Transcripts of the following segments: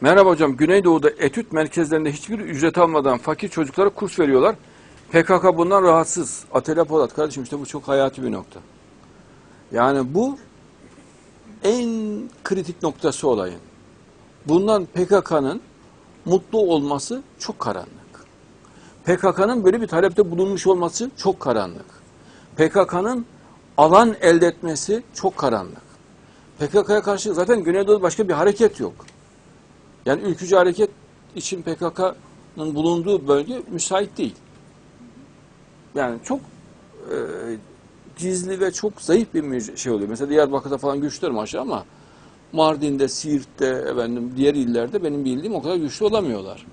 Merhaba hocam, Güneydoğu'da etüt merkezlerinde hiçbir ücret almadan fakir çocuklara kurs veriyorlar. PKK bundan rahatsız. Atilla Polat kardeşim işte bu çok hayati bir nokta. Yani bu en kritik noktası olayın. Bundan PKK'nın mutlu olması çok karanlık. PKK'nın böyle bir talepte bulunmuş olması çok karanlık. PKK'nın alan elde etmesi çok karanlık. PKK'ya karşı zaten Güneydoğu'da başka bir hareket yok. Yani ülkücü hareket için PKK'nın bulunduğu bölge müsait değil. Yani çok e, gizli ve çok zayıf bir şey oluyor. Mesela Diyarbakır'da falan güçlüler maşallah ama Mardin'de, Siirt'te, efendim diğer illerde benim bildiğim o kadar güçlü olamıyorlar.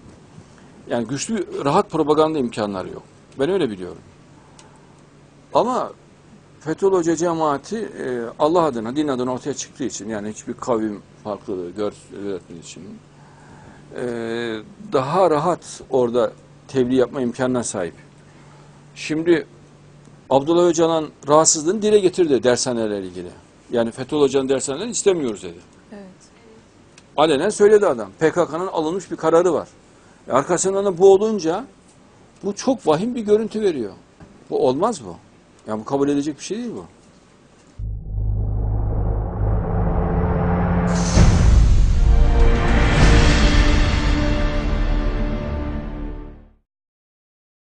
Yani güçlü, rahat propaganda imkanları yok. Ben öyle biliyorum. Ama Fethullah Hoca cemaati e, Allah adına, din adına ortaya çıktığı için yani hiçbir kavim farklılığı gözetmediği için e, daha rahat orada tebliğ yapma imkanına sahip. Şimdi Abdullah Öcalan rahatsızlığını dile getirdi dershanelerle ilgili. Yani Fethullah Hoca'nın dershanelerini istemiyoruz dedi. Evet. Alenen söyledi adam. PKK'nın alınmış bir kararı var. E arkasından da bu olunca bu çok vahim bir görüntü veriyor. Bu olmaz bu. Yani bu kabul edecek bir şey değil bu.